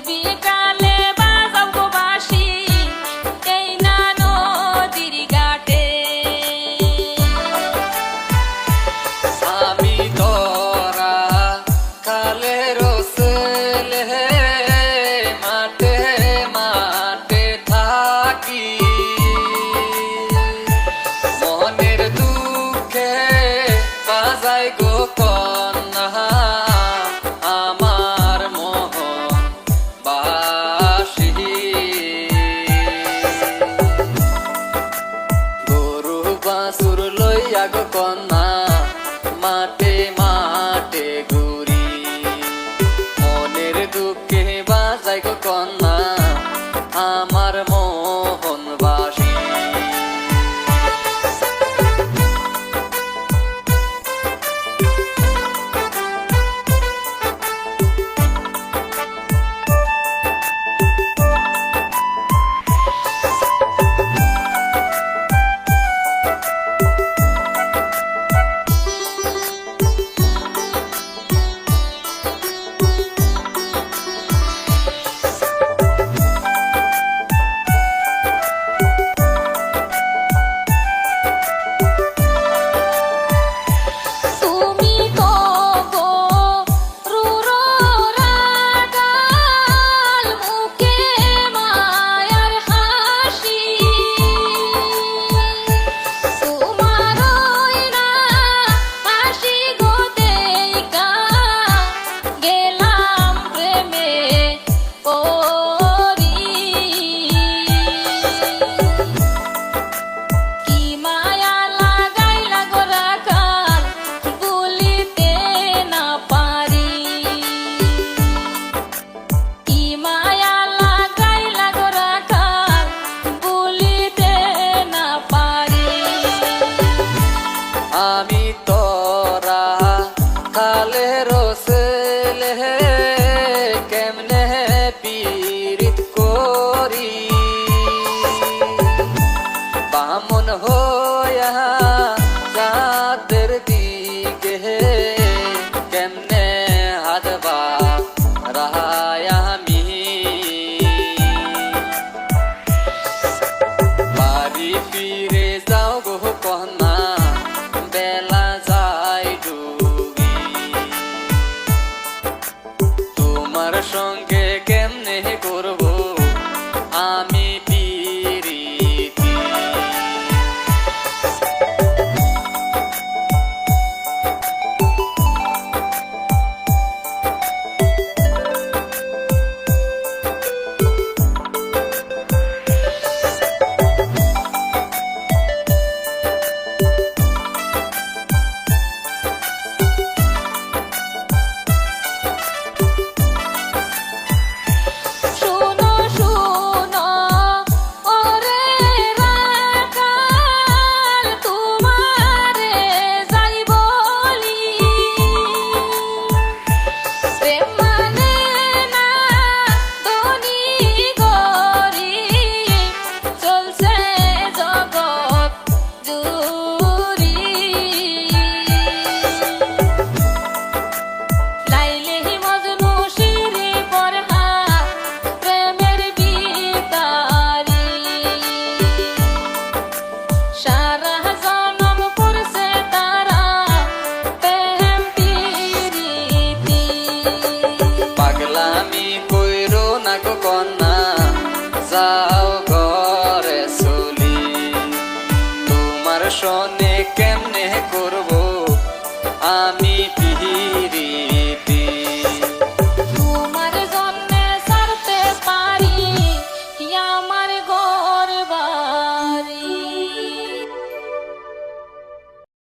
to be Fatima রসেলে কেমনে পীড়িত করি বামন হইয়া সঙ্গে কেমনে করব?